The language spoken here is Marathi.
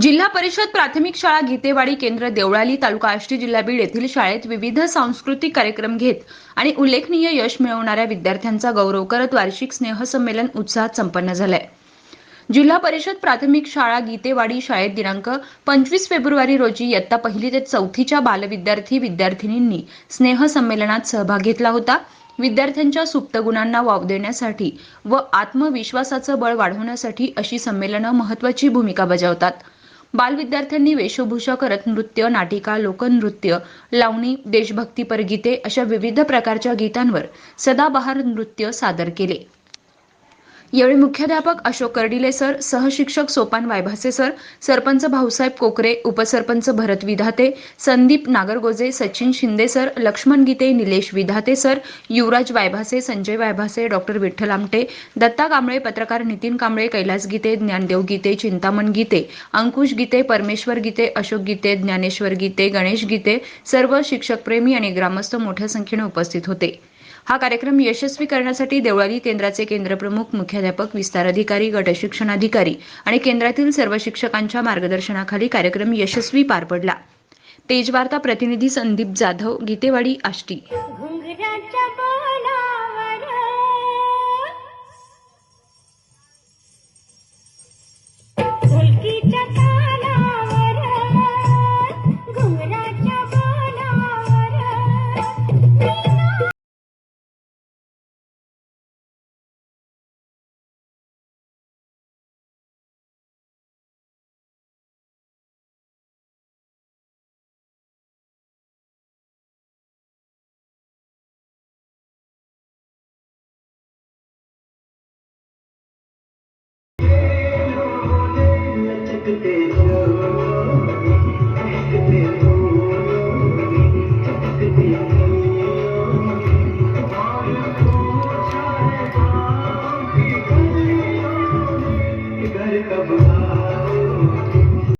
जिल्हा परिषद प्राथमिक शाळा गीतेवाडी केंद्र देवळाली तालुका आष्टी जिल्हा बीड येथील शाळेत विविध सांस्कृतिक कार्यक्रम घेत आणि उल्लेखनीय यश मिळवणाऱ्या विद्यार्थ्यांचा गौरव करत वार्षिक स्नेहसंमेलन उत्साहात संपन्न झालंय. जिल्हा परिषद प्राथमिक शाळा गीतेवाडी शाळेत दिनांक पंचवीस फेब्रुवारी रोजी इयत्ता पहिली ते चौथीच्या बालविद्यार्थी विद्यार्थिनींनी स्नेहसंमेलनात सहभाग घेतला होता. विद्यार्थ्यांच्या सुप्त गुणांना वाव देण्यासाठी व आत्मविश्वासाचं बळ वाढवण्यासाठी अशी संमेलनं महत्वाची भूमिका बजावतात. बालविद्यार्थ्यांनी वेशभूषा करत नृत्य नाटिका लोकनृत्य लावणी देशभक्तीपर गीते अशा विविध प्रकारच्या गीतांवर सदाबहार नृत्य सादर केले. यावेळी मुख्याध्यापक अशोक कर्डिले सर सहशिक्षक सोपान वायभासे सर सरपंच भाऊसाहेब कोकरे उपसरपंच Bharat Vidhate Sandeep Nagargoje Sachin Shinde sir Laxman Gite Nilesh Vidhate sir Yuvraj Vaybhase Sanjay Vaybhase doctor Vitthal Amte Datta Kamble पत्रकार नितीन कांबळे कैलास गीते ज्ञानदेव गीते चिंतामण गीते अंकुश गीते परमेश्वर गीते अशोक गीते ज्ञानेश्वर गीते गणेश गीते सर्व शिक्षकप्रेमी आणि ग्रामस्थ मोठ्या संख्येने उपस्थित होते. हा कार्यक्रम यशस्वी करण्यासाठी देवळाली केंद्राचे केंद्रप्रमुख मुख्याध्यापक विस्तार अधिकारी गट आणि केंद्रातील सर्व शिक्षकांच्या मार्गदर्शनाखाली कार्यक्रम यशस्वी पार पडला. तेजवार्ता प्रतिनिधी संदीप जाधव गीतेवाडी आष्टी. Yeah.